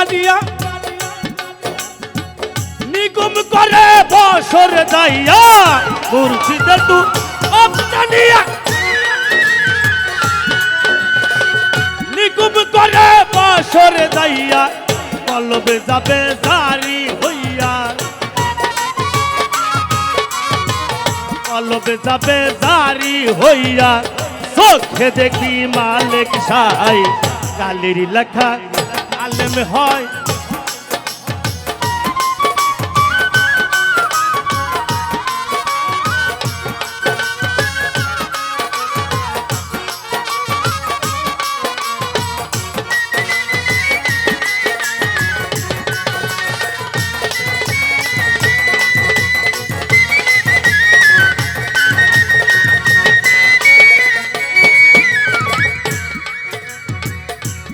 টানিয়া নিগুম করে বসর যাইয়া মুর্শিদে তু টানিয়া নিগুম করে বসর যাইয়া, কলবে যাবে জারি হইয়া। কলবে যাবে জারি হইয়া, চোখে দেখি মালিক সাই কালির লেখা আলেম হয়।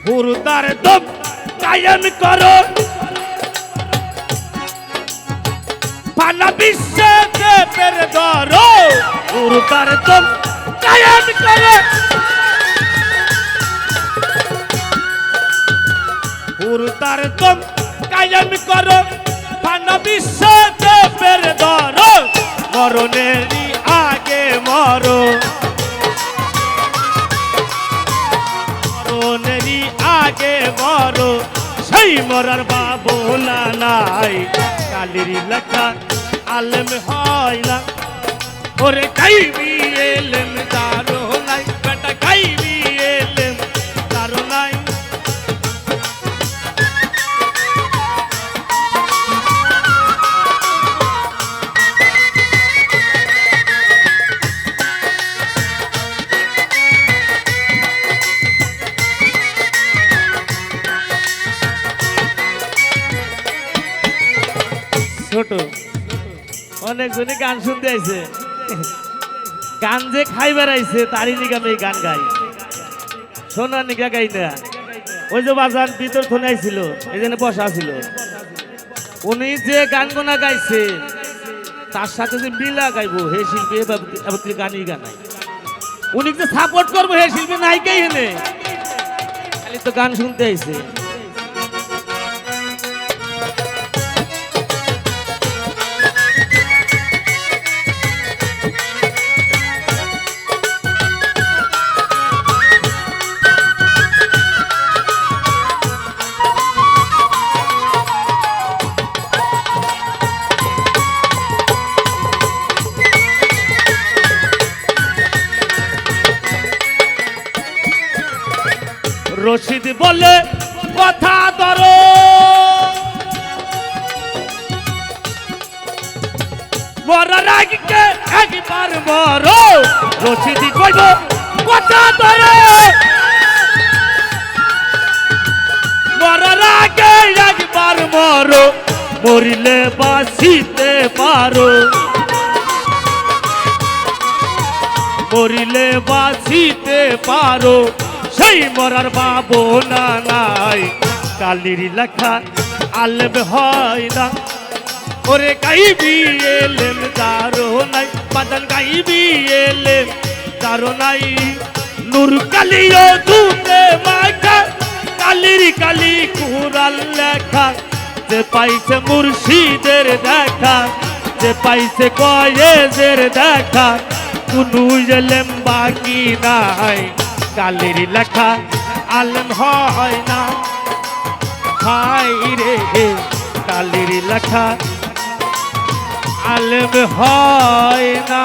হুরদার দম কায়েম করো। পানা বিশ্বে দেবের ধরো। হুরদার দম কায়েম করো। হুরদার দম কায়েম করো। পানা বিশ্বে দেবের ধরো। মরণেরই আগে মরো। মরণেরই আগে মর। সেই মরার বাবু না নাই কালির লেখা আলেম হয় না। ওরে খাইবি এলেম দারো নাই, বেটা গাইবি ছোট। অনেকজনে গান শুনতে আইছে। গান যে খাইবার আইছে, তারই নিকে আমি গান গাই। শোনার নিকা গাই না। ওই যে বাজার ভিতর থনে আইছিল, এই জন্য বসা ছিল। উনি যে গান গোনা গাইছে, তার সাথে যে মিলা গাইবো, হে শিল্পী, এবার তুই গানই গানাই। উনি যে সাপোর্ট করব, হে শিল্পী, নাই কে হেনে খালি তো গান শুনতে আইছে। রশিদ বলে, কথা ধরো। একবার মরো, রশিদ কইব কথা ধরো। মরার একবার মরো, মরিলে বাঁচিতে পারো। মরিলে বাঁচিতে পারো। সেই মরার বাবু না নাই কালির লেখা আলেম হয় না। ওরে গাইবি এলেম দারো নাই বাদন গাইবি এলেম দারো নাই। নূর কালিও দুতে মাখা, কালির কালি কুরাল লেখা, যে পাইছে মুর্শিদের দেখা, যে পাইছে কয়েজের দেখা, কুনু এলেম বাকি নাই। কালির লেখা আলেম হয় না। হাই রে কালির লেখা আলেম হয় না।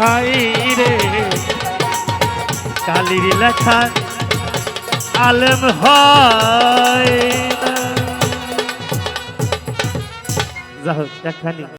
হাই রে কালির লেখা আলেম হয় না। যাই হোক একখানি